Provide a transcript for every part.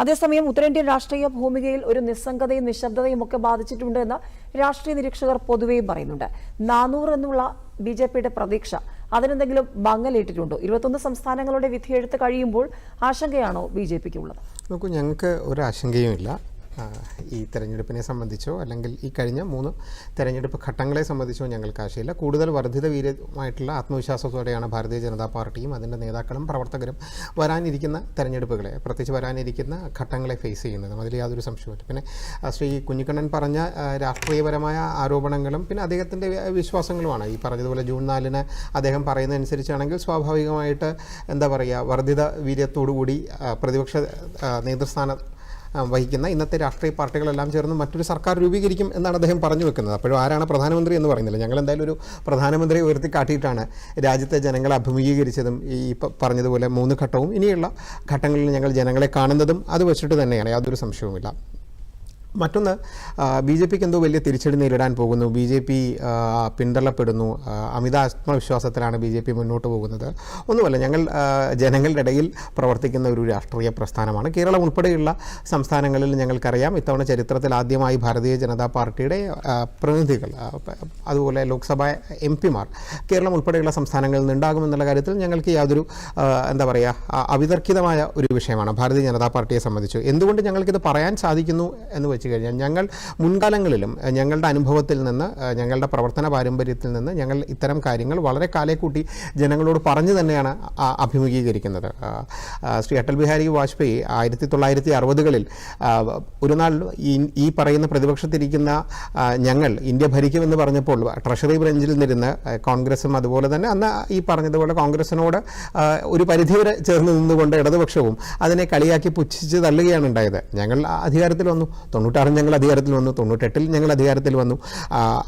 അതേസമയം ഉത്തരേന്ത്യൻ രാഷ്ട്രീയ ഭൂമികയിൽ ഒരു നിസ്സംഗതയും നിശബ്ദതയും ഒക്കെ ബാധിച്ചിട്ടുണ്ട് എന്ന് രാഷ്ട്രീയ നിരീക്ഷകർ പൊതുവെയും പറയുന്നുണ്ട്. നാനൂറ് എന്നുള്ള ബി ജെ പിയുടെ പ്രതീക്ഷ അതിനെന്തെങ്കിലും മങ്ങലേറ്റിട്ടുണ്ടോ ഇരുപത്തൊന്ന് സംസ്ഥാനങ്ങളുടെ വിധിയെഴുത്ത് കഴിയുമ്പോൾ ആശങ്കയാണോ ബി ജെ പിക്ക് ഉള്ളത് നോക്കൂ ഞങ്ങൾക്ക് ഒരു ആശങ്കയുമില്ല. ഈ തെരഞ്ഞെടുപ്പിനെ സംബന്ധിച്ചോ അല്ലെങ്കിൽ ഈ കഴിഞ്ഞ മൂന്ന് തെരഞ്ഞെടുപ്പ് ഘട്ടങ്ങളെ സംബന്ധിച്ചോ ഞങ്ങൾക്ക് ആശയമില്ല കൂടുതൽ വർദ്ധിത വീര്യമായിട്ടുള്ള ആത്മവിശ്വാസത്തോടെയാണ് ഭാരതീയ ജനതാ പാർട്ടിയും അതിന്റെ നേതാക്കളും പ്രവർത്തകരും വരാനിരിക്കുന്ന തെരഞ്ഞെടുപ്പുകളെ പ്രത്യേകിച്ച് വരാനിരിക്കുന്ന ഘട്ടങ്ങളെ ഫേസ് ചെയ്യുന്നത്. അതിൽ യാതൊരു സംശയമില്ല പിന്നെ ശ്രീ കുഞ്ഞിക്കണ്ണൻ പറഞ്ഞ രാഷ്ട്രീയപരമായ ആരോപണങ്ങളും പിന്നെ അദ്ദേഹത്തിന്റെ വിശ്വാസങ്ങളുമാണ്. ഈ പറഞ്ഞതുപോലെ ജൂൺ നാലിന് അദ്ദേഹം പറയുന്നതനുസരിച്ചാണെങ്കിൽ സ്വാഭാവികമായിട്ട് എന്താ പറയുക വർദ്ധിത വീര്യത്തോടു കൂടി പ്രതിപക്ഷ നേതൃസ്ഥാന വഹിക്കുന്ന ഇന്നത്തെ രാഷ്ട്രീയ പാർട്ടികളെല്ലാം ചേർന്ന് മറ്റൊരു സർക്കാർ രൂപീകരിക്കും എന്നാണ് അദ്ദേഹം പറഞ്ഞു വെക്കുന്നത്. അപ്പോഴും ആരാണ് പ്രധാനമന്ത്രി എന്ന് പറയുന്നില്ല. ഞങ്ങൾ എന്തായാലും ഒരു പ്രധാനമന്ത്രിയെ ഉയർത്തിക്കാട്ടിയിട്ടാണ് രാജ്യത്തെ ജനങ്ങളെ അഭിമുഖീകരിച്ചതും ഈ പറഞ്ഞതുപോലെ മൂന്ന് ഘട്ടവും ഇനിയുള്ള ഘട്ടങ്ങളിൽ ഞങ്ങൾ ജനങ്ങളെ കാണുന്നതും അത് വെച്ചിട്ട് തന്നെയാണ്. യാതൊരു സംശയവുമില്ല. മറ്റൊന്ന് ബി ജെ പിക്ക് എന്തോ വലിയ തിരിച്ചടി നേരിടാൻ പോകുന്നു. ബി ജെ പി പിന്തള്ളപ്പെടുന്നു. അമിത ആത്മവിശ്വാസത്തിലാണ് ബി ജെ പി മുന്നോട്ട് പോകുന്നത്. ഒന്നുമല്ല ഞങ്ങൾ ജനങ്ങളുടെ ഇടയിൽ പ്രവർത്തിക്കുന്ന ഒരു രാഷ്ട്രീയ പ്രസ്ഥാനമാണ്. കേരളം ഉൾപ്പെടെയുള്ള സംസ്ഥാനങ്ങളിൽ ഞങ്ങൾക്കറിയാം ഇത്തവണ ചരിത്രത്തിൽ ആദ്യമായി ഭാരതീയ ജനതാ പാർട്ടിയുടെ പ്രതിനിധികൾ അതുപോലെ ലോക്സഭ എം പിമാർ കേരളം ഉൾപ്പെടെയുള്ള സംസ്ഥാനങ്ങളിൽ നിന്നുണ്ടാകുമെന്നുള്ള കാര്യത്തിൽ ഞങ്ങൾക്ക് യാതൊരു എന്താ പറയുക അവിതർക്കിതമായ ഒരു വിഷയമാണ് ഭാരതീയ ജനതാ പാർട്ടിയെ സംബന്ധിച്ചു. എന്തുകൊണ്ട് ഞങ്ങൾക്കിത് പറയാൻ സാധിക്കുന്നു എന്ന് വെച്ച് കഴിഞ്ഞാൽ ഞങ്ങൾ മുൻകാലങ്ങളിലും ഞങ്ങളുടെ അനുഭവത്തിൽ നിന്ന് ഞങ്ങളുടെ പ്രവർത്തന പാരമ്പര്യത്തിൽ നിന്ന് ഞങ്ങൾ ഇത്തരം കാര്യങ്ങൾ വളരെ കാലേക്കൂട്ടി ജനങ്ങളോട് പറഞ്ഞു തന്നെയാണ് അഭിമുഖീകരിക്കുന്നത്. ശ്രീ അടൽ ബിഹാരി വാജ്പേയി ആയിരത്തി തൊള്ളായിരത്തി അറുപതുകളിൽ ഒരു നാൾ ഈ പറയുന്ന പ്രതിപക്ഷത്തിരിക്കുന്ന ഞങ്ങൾ ഇന്ത്യ ഭരിക്കുമെന്ന് പറഞ്ഞപ്പോൾ ട്രഷറി ബ്രഞ്ചിൽ നിന്നിരുന്ന് കോൺഗ്രസും അതുപോലെ തന്നെ അന്ന് ഈ പറഞ്ഞതുപോലെ കോൺഗ്രസിനോട് ഒരു പരിധിവരെ ചേർന്ന് നിന്നുകൊണ്ട് ഇടതുപക്ഷവും അതിനെ കളിയാക്കി പുച്ഛിച്ച് തള്ളുകയാണ് ഉണ്ടായത്. ഞങ്ങൾ അധികാരത്തിൽ വന്നു. തൊണ്ണൂറ്റാറിൽ ഞങ്ങൾ അധികാരത്തിൽ വന്നു തൊണ്ണൂറ്റെട്ടിൽ ഞങ്ങൾ അധികാരത്തിൽ വന്നു.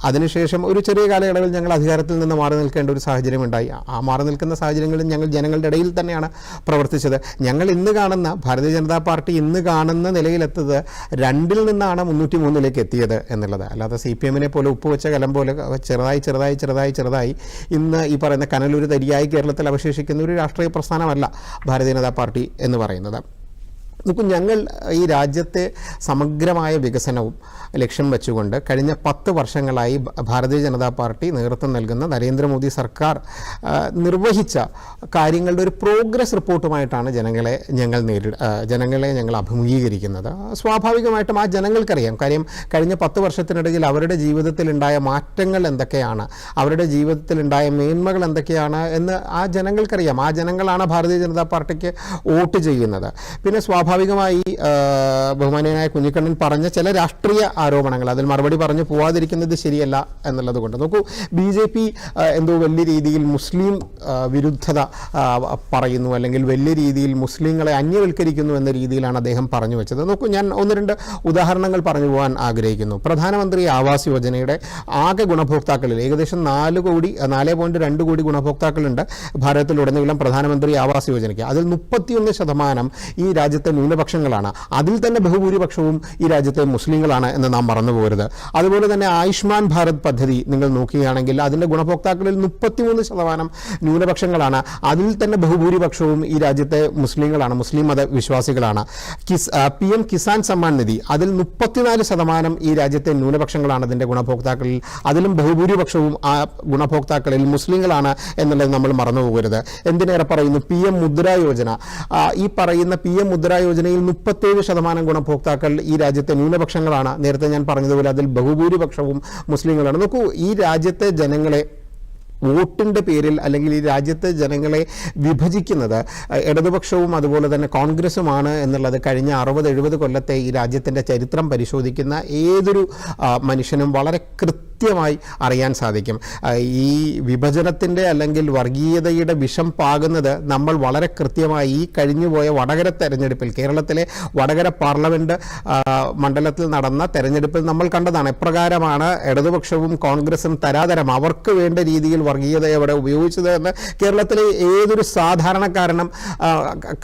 അതിനുശേഷം ഒരു ചെറിയ കാലയളവിൽ ഞങ്ങൾ അധികാരത്തിൽ നിന്ന് മാറി നിൽക്കേണ്ട ഒരു സാഹചര്യം ഉണ്ടായി. ആ മാറി നിൽക്കുന്ന സാഹചര്യങ്ങളിൽ ഞങ്ങൾ ജനങ്ങളുടെ ഇടയിൽ തന്നെയാണ് പ്രവർത്തിച്ചത്. ഞങ്ങൾ ഇന്ന് കാണുന്ന ഭാരതീയ ജനതാ പാർട്ടി ഇന്ന് കാണുന്ന നിലയിലെത്തത് രണ്ടിൽ നിന്നാണ് മുന്നൂറ്റി മൂന്നിലേക്ക് എത്തിയത് എന്നുള്ളത്. അല്ലാതെ സി പി എമ്മിനെ പോലെ ഉപ്പ് വെച്ച കലം പോലെ ചെറുതായി ചെറുതായി ചെറുതായി ചെറുതായി ഇന്ന് ഈ പറയുന്ന കനലൊരു തരിയായി കേരളത്തിൽ അവശേഷിക്കുന്ന ഒരു രാഷ്ട്രീയ പ്രസ്ഥാനമല്ല ഭാരതീയ ജനതാ പാർട്ടി എന്ന് പറയുന്നത്. നോക്കൂ ഞങ്ങൾ ഈ രാജ്യത്തെ സമഗ്രമായ വികസനവും ലക്ഷ്യം വെച്ചുകൊണ്ട് കഴിഞ്ഞ പത്ത് വർഷങ്ങളായി ഭാരതീയ ജനതാ പാർട്ടി നേതൃത്വം നൽകുന്ന നരേന്ദ്രമോദി സർക്കാർ നിർവഹിച്ച കാര്യങ്ങളുടെ ഒരു പ്രോഗ്രസ് റിപ്പോർട്ടുമായിട്ടാണ് ജനങ്ങളെ ഞങ്ങൾ നേരിട ജനങ്ങളെ ഞങ്ങൾ അഭിമുഖീകരിക്കുന്നത്. സ്വാഭാവികമായിട്ടും ആ ജനങ്ങൾക്കറിയാം. കാര്യം കഴിഞ്ഞ പത്ത് വർഷത്തിനിടയിൽ അവരുടെ ജീവിതത്തിലുണ്ടായ മാറ്റങ്ങൾ എന്തൊക്കെയാണ്? അവരുടെ ജീവിതത്തിലുണ്ടായ മേന്മകൾ എന്തൊക്കെയാണ്? എന്ന് ആ ജനങ്ങൾക്കറിയാം. ആ ജനങ്ങളാണ് ഭാരതീയ ജനതാ പാർട്ടിക്ക് വോട്ട് ചെയ്യുന്നത്. പിന്നെ സ്വാഭാവികമായി ബഹുമാനീയനായ കുഞ്ഞിക്കണ്ണൻ പറഞ്ഞ ചില രാഷ്ട്രീയ ആരോപണങ്ങൾ. അതിൽ മറുപടി പറഞ്ഞു പോവാതിരിക്കുന്നത് ശരിയല്ല എന്നുള്ളത് കൊണ്ട്. നോക്കൂ ബി ജെ പി എന്തോ വലിയ രീതിയിൽ മുസ്ലിം വിരുദ്ധത പറയുന്നു അല്ലെങ്കിൽ വലിയ രീതിയിൽ മുസ്ലിങ്ങളെ അന്യവൽക്കരിക്കുന്നു എന്ന രീതിയിലാണ് അദ്ദേഹം പറഞ്ഞു വെച്ചത്. നോക്കൂ ഞാൻ ഒന്ന് രണ്ട് ഉദാഹരണങ്ങൾ പറഞ്ഞു പോകാൻ ആഗ്രഹിക്കുന്നു. പ്രധാനമന്ത്രി ആവാസ് യോജനയുടെ ആകെ ഗുണഭോക്താക്കളിൽ ഏകദേശം നാല് കോടി നാല് പോയിന്റ് രണ്ട് കോടി ഗുണഭോക്താക്കളുണ്ട് ഭാരതത്തിലുടനീളം പ്രധാനമന്ത്രി ആവാസ് യോജനയ്ക്ക്. അതിൽ മുപ്പത്തിയൊന്ന് ശതമാനം ഈ രാജ്യത്തെ ന്യൂനപക്ഷങ്ങളാണ്. അതിൽ തന്നെ ബഹുഭൂരിപക്ഷവും ഈ രാജ്യത്തെ മുസ്ലിങ്ങളാണ് എന്ന് നാം മറന്നു പോകരുത് അതുപോലെ തന്നെ ആയുഷ്മാൻ ഭാരത് പദ്ധതി നിങ്ങൾ നോക്കുകയാണെങ്കിൽ അതിന്റെ ഗുണഭോക്താക്കളിൽ മുപ്പത്തിമൂന്ന് ശതമാനം ന്യൂനപക്ഷങ്ങളാണ്. അതിൽ തന്നെ ബഹുഭൂരിപക്ഷവും ഈ രാജ്യത്തെ മുസ്ലിങ്ങളാണ് മുസ്ലിം മത വിശ്വാസികളാണ്. കിസ് പി എം കിസാൻ സമ്മാൻ നിധി അതിൽ മുപ്പത്തിനാല് ശതമാനം ഈ രാജ്യത്തെ ന്യൂനപക്ഷങ്ങളാണ് അതിന്റെ ഗുണഭോക്താക്കളിൽ. അതിലും ബഹുഭൂരിപക്ഷവും ആ ഗുണഭോക്താക്കളിൽ മുസ്ലിങ്ങളാണ് എന്നുള്ളത് നമ്മൾ മറന്നു പോകരുത് എന്തിനേറെ പറയുന്നു? P M Mudra Yojana. ഈ പറയുന്ന പി എം മുദ്ര യോജനയിൽ മുപ്പത്തേഴ് ശതമാനം ഗുണഭോക്താക്കൾ ഈ രാജ്യത്തെ ന്യൂനപക്ഷങ്ങളാണ്. നേരത്തെ ഞാൻ പറഞ്ഞതുപോലെ അതിൽ ബഹുഭൂരിപക്ഷവും മുസ്ലിങ്ങളാണ്. നോക്കൂ ഈ രാജ്യത്തെ ജനങ്ങളെ വോട്ടിന്റെ പേരിൽ അല്ലെങ്കിൽ ഈ രാജ്യത്തെ ജനങ്ങളെ വിഭജിക്കുന്നത് ഇടതുപക്ഷവും അതുപോലെ തന്നെ കോൺഗ്രസുമാണ് എന്നുള്ളത് കഴിഞ്ഞ അറുപത് എഴുപത് കൊല്ലത്തെ ഈ രാജ്യത്തിന്റെ ചരിത്രം പരിശോധിക്കുന്ന ഏതൊരു മനുഷ്യനും വളരെ കൃത്യമായി അറിയാൻ സാധിക്കും. ഈ വിഭജനത്തിന്റെ അല്ലെങ്കിൽ വർഗീയതയുടെ വിഷം പാകുന്നത് നമ്മൾ വളരെ കൃത്യമായി ഈ കഴിഞ്ഞുപോയ വടകര തെരഞ്ഞെടുപ്പിൽ കേരളത്തിലെ വടകര പാർലമെന്റ് മണ്ഡലത്തിൽ നടന്ന തെരഞ്ഞെടുപ്പിൽ നമ്മൾ കണ്ടതാണ് എപ്രകാരമാണ് ഇടതുപക്ഷവും കോൺഗ്രസും തരാതരം അവർക്ക് വേണ്ട രീതിയിൽ വർഗീയതയെ അവിടെ ഉപയോഗിച്ചത് എന്ന് കേരളത്തിലെ ഏതൊരു സാധാരണക്കാരനും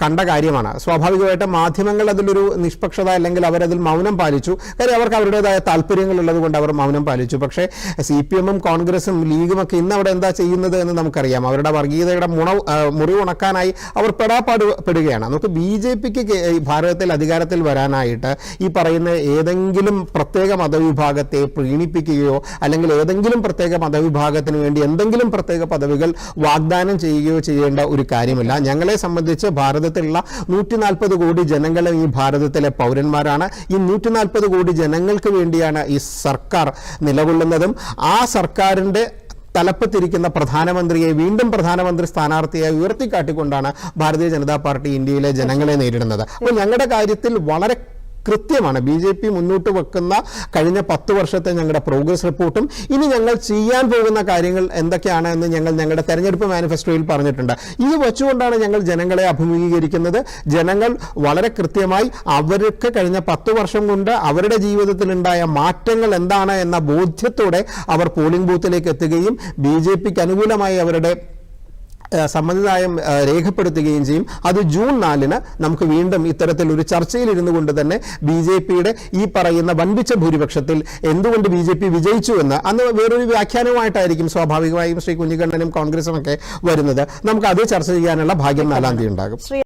കണ്ട കാര്യമാണ്. സ്വാഭാവികമായിട്ടും മാധ്യമങ്ങൾ അതിലൊരു നിഷ്പക്ഷത അല്ലെങ്കിൽ അവരതിൽ മൗനം പാലിച്ചു. കാര്യം അവർക്ക് അവരുടേതായ താല്പര്യങ്ങൾ ഉള്ളത് കൊണ്ട് അവർ മൗനം പാലിച്ചു. പക്ഷേ സി പി എമ്മും കോൺഗ്രസും ലീഗും ഒക്കെ ഇന്ന് അവിടെ എന്താ ചെയ്യുന്നത് എന്ന് നമുക്കറിയാം. അവരുടെ വർഗീയതയുടെ മുണ ആ, മുറി ഉണക്കാനായി അവർ പെടാപ്പാട് പെടുകയാണ്. നമുക്ക് ബി ജെ പിക്ക് ഭാരതത്തിൽ അധികാരത്തിൽ വരാനായിട്ട് ഈ പറയുന്ന ഏതെങ്കിലും പ്രത്യേക മതവിഭാഗത്തെ പ്രീണിപ്പിക്കുകയോ അല്ലെങ്കിൽ ഏതെങ്കിലും പ്രത്യേക മതവിഭാഗത്തിന് വേണ്ടി എന്തെങ്കിലും പ്രത്യേക പദവികൾ വാഗ്ദാനം ചെയ്യുകയോ ചെയ്യേണ്ട ഒരു കാര്യമില്ല. ഞങ്ങളെ സംബന്ധിച്ച് ഭാരതത്തിലുള്ള നൂറ്റി നാൽപ്പത് കോടി ജനങ്ങളും ഈ ഭാരതത്തിലെ പൗരന്മാരാണ്. ഈ നൂറ്റി നാൽപ്പത് കോടി ജനങ്ങൾക്ക് വേണ്ടിയാണ് ഈ സർക്കാർ നിലകൊള്ളുന്നതും. ആ സർക്കാരിന്റെ തലപ്പത്തിരിക്കുന്ന പ്രധാനമന്ത്രിയെ വീണ്ടും പ്രധാനമന്ത്രി സ്ഥാനാർത്ഥിയായി ഉയർത്തിക്കാട്ടിക്കൊണ്ടാണ് ഭാരതീയ ജനതാ പാർട്ടി ഇന്ത്യയിലെ ജനങ്ങളെ നേരിടുന്നത്. അപ്പോൾ ഞങ്ങളുടെ കാര്യത്തിൽ വളരെ കൃത്യമാണ്. ബി ജെ പി മുന്നോട്ട് വെക്കുന്ന കഴിഞ്ഞ പത്ത് വർഷത്തെ ഞങ്ങളുടെ പ്രോഗ്രസ് റിപ്പോർട്ടും ഇനി ഞങ്ങൾ ചെയ്യാൻ പോകുന്ന കാര്യങ്ങൾ എന്തൊക്കെയാണ് എന്ന് ഞങ്ങൾ ഞങ്ങളുടെ തെരഞ്ഞെടുപ്പ് മാനിഫെസ്റ്റോയിൽ പറഞ്ഞിട്ടുണ്ട്. ഇത് വെച്ചുകൊണ്ടാണ് ഞങ്ങൾ ജനങ്ങളെ അഭിമുഖീകരിക്കുന്നത്. ജനങ്ങൾ വളരെ കൃത്യമായി അവർക്ക് കഴിഞ്ഞ പത്ത് വർഷം കൊണ്ട് അവരുടെ ജീവിതത്തിലുണ്ടായ മാറ്റങ്ങൾ എന്താണ് എന്ന ബോധ്യത്തോടെ അവർ പോളിംഗ് ബൂത്തിലേക്ക് എത്തുകയും ബി ജെ പിക്ക് അനുകൂലമായി അവരുടെ സമ്മതിദായം രേഖപ്പെടുത്തുകയും ചെയ്യും. അത് ജൂൺ നാലിന് നമുക്ക് വീണ്ടും ഇത്തരത്തിൽ ഒരു ചർച്ചയിൽ ഇരുന്നു കൊണ്ട് തന്നെ ബി ജെ പിയുടെ ഈ പറയുന്ന വൻപിച്ച ഭൂരിപക്ഷത്തിൽ എന്തുകൊണ്ട് ബി ജെ പി വിജയിച്ചു എന്ന് അന്ന് വേറൊരു വ്യാഖ്യാനവുമായിട്ടായിരിക്കും സ്വാഭാവികമായും ശ്രീ കുഞ്ഞിക്കണ്ണനും കോൺഗ്രസും ഒക്കെ വരുന്നത്. നമുക്ക് അത് ചർച്ച ചെയ്യാനുള്ള ഭാഗ്യം നാലാം തീയതി ഉണ്ടാകും.